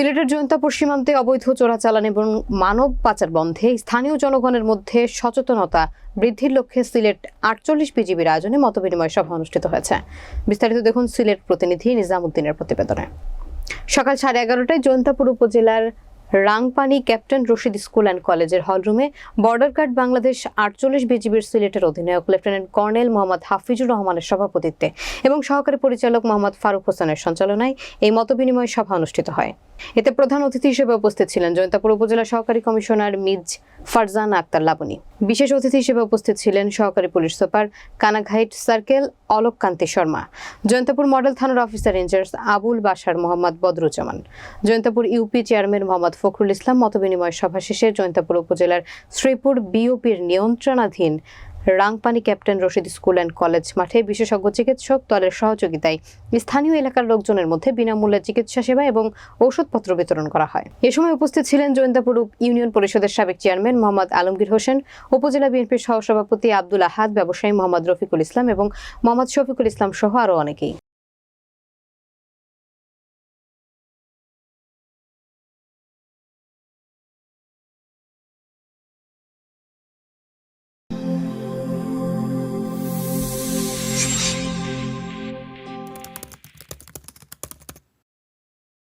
সিলেটের জয়ন্তাপুর সীমান্তে অবৈধ চোরাচালান এবং মানব পাচার বন্ধে স্থানীয় জনগণের মধ্যে সচেতনতা বৃদ্ধির লক্ষ্যে সিলেট আটচল্লিশ বিজিবির আয়োজনে মতবিনিময় সভা অনুষ্ঠিত হয়েছে। বিস্তারিত দেখুন সিলেট প্রতিনিধি নিজামুদ্দিনের প্রতিবেদনে। সকাল সাড়ে এগারোটায় জয়ন্তাপুর উপজেলার Rangpani captain Rashid school and কলেজের হলরুমে বর্ডার গার্ড বাংলাদেশ আটচল্লিশ বিজিবির সিলেটের অধিনায়ক লেফটেন্যান্ট কর্নেল মোহাম্মদ হাফিজুর রহমানের সভাপতিত্বে এবং সহকারী পরিচালক মোহাম্মদ ফারুক হোসেনের সঞ্চালনায় এই মতবিনিময় সভা অনুষ্ঠিত হয়। এতে প্রধান অতিথি হিসেবে উপস্থিত ছিলেন জয়ন্তাপুর উপজেলা সহকারী কমিশনার মিজ ফারজানা আক্তার লাবণী। বিশেষ অতিথি হিসেবে উপস্থিত ছিলেন সহকারী police super Kanaighat circle Alok Kanti Sharma, Jaintiapur model থানার officer in charge Abul Bashar Mohammad Badruzzaman, Jaintiapur UP chairman Mohammad Fakhrul Islam মতবিনিময় সভা শেষে জয়ন্তপুর উপজেলার শ্রীপুর বিওপির নিয়ন্ত্রণাধীন Rangpani captain Rashid school and college মাঠে বিশেষজ্ঞ চিকিৎসক দলের সহযোগিতায় স্থানীয় এলাকার লোকজনের মধ্যে বিনামূল্যে চিকিৎসা সেবা এবং ঔষধপত্র বিতরণ করা হয়। এ সময় উপস্থিত ছিলেন জয়ন্তাপুর ইউনিয়ন পরিষদের সাবেক চেয়ারম্যান মোহাম্মদ আলমগীর হোসেন, উপজেলা বিএনপির সহসভাপতি আব্দুল আহাদ, ব্যবসায়ী মোহাম্মদ রফিকুল ইসলাম এবং মোহাম্মদ শফিকুল ইসলাম সহ আরও অনেকেই।